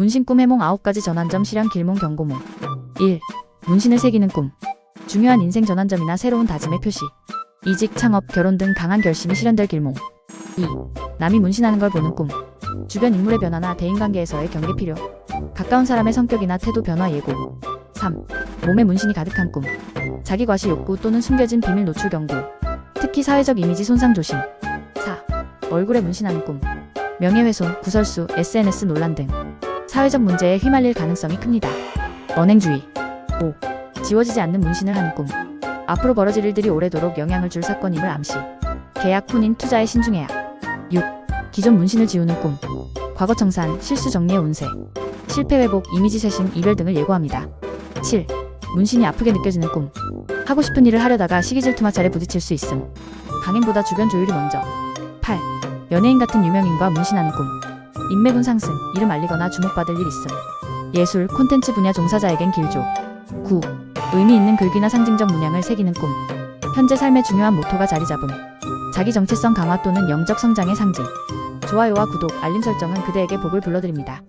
문신 꿈 해몽 9가지 전환점 실현 길몽 경고몽. 1. 문신을 새기는 꿈. 중요한 인생 전환점이나 새로운 다짐의 표시. 이직, 창업, 결혼 등 강한 결심이 실현될 길몽. 2. 남이 문신하는 걸 보는 꿈. 주변 인물의 변화나 대인관계에서의 경계 필요. 가까운 사람의 성격이나 태도 변화 예고. 3. 몸에 문신이 가득한 꿈. 자기 과시 욕구 또는 숨겨진 비밀 노출 경고. 특히 사회적 이미지 손상 조심. 4. 얼굴에 문신하는 꿈. 명예훼손, 구설수, SNS 논란 등 사회적 문제에 휘말릴 가능성이 큽니다. 언행주의 5. 지워지지 않는 문신을 하는 꿈 앞으로 벌어질 일들이 오래도록 영향을 줄 사건임을 암시 계약, 혼인, 투자에 신중해야 6. 기존 문신을 지우는 꿈 과거 청산, 실수 정리의 운세 실패 회복, 이미지 쇄신, 이별 등을 예고합니다. 7. 문신이 아프게 느껴지는 꿈 하고 싶은 일을 하려다가 시기 질투 마찰에 부딪힐 수 있음 강행보다 주변 조율이 먼저 8. 연예인 같은 유명인과 문신하는 꿈 인맥운 상승, 이름 알리거나 주목받을 일 있음. 예술, 콘텐츠 분야 종사자에겐 길조. 9. 의미 있는 글귀나 상징적 문양을 새기는 꿈. 현재 삶의 중요한 모토가 자리 잡음. 자기 정체성 강화 또는 영적 성장의 상징. 좋아요와 구독, 알림 설정은 그대에게 복을 불러드립니다.